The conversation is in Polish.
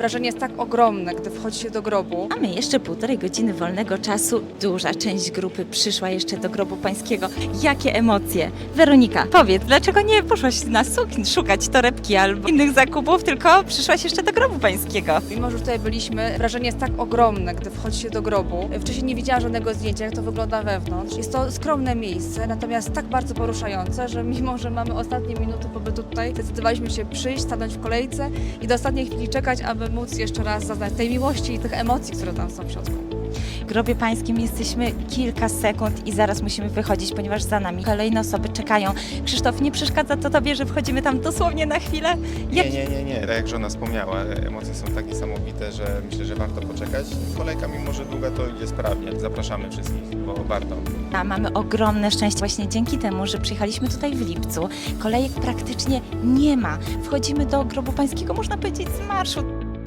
Wrażenie jest tak ogromne, gdy wchodzi się do grobu. Mamy jeszcze półtorej godziny wolnego czasu. Duża część grupy przyszła jeszcze do grobu pańskiego. Jakie emocje? Weronika, powiedz, dlaczego nie poszłaś na sukni szukać torebki albo innych zakupów, tylko przyszłaś jeszcze do grobu pańskiego? Mimo, że tutaj byliśmy, wrażenie jest tak ogromne, gdy wchodzi się do grobu. Wcześniej nie widziałam żadnego zdjęcia, jak to wygląda wewnątrz. Jest to skromne miejsce, natomiast tak bardzo poruszające, że mimo, że mamy ostatnie minuty pobytu tutaj, zdecydowaliśmy się przyjść, stanąć w kolejce i do ostatniej chwili czekać, aby móc jeszcze raz zaznać tej miłości i tych emocji, które tam są w środku. W grobie pańskim jesteśmy kilka sekund i zaraz musimy wychodzić, ponieważ za nami kolejne osoby czekają. Krzysztof, nie przeszkadza to tobie, że wchodzimy tam dosłownie na chwilę? Jak... Nie, nie, nie, nie. Tak jak żona wspomniała, emocje są tak niesamowite, że myślę, że warto poczekać. Kolejka, mimo że długa, to idzie sprawnie. Zapraszamy wszystkich, bo warto. A mamy ogromne szczęście właśnie dzięki temu, że przyjechaliśmy tutaj w lipcu. Kolejek praktycznie nie ma. Wchodzimy do grobu pańskiego, można powiedzieć, z marszu.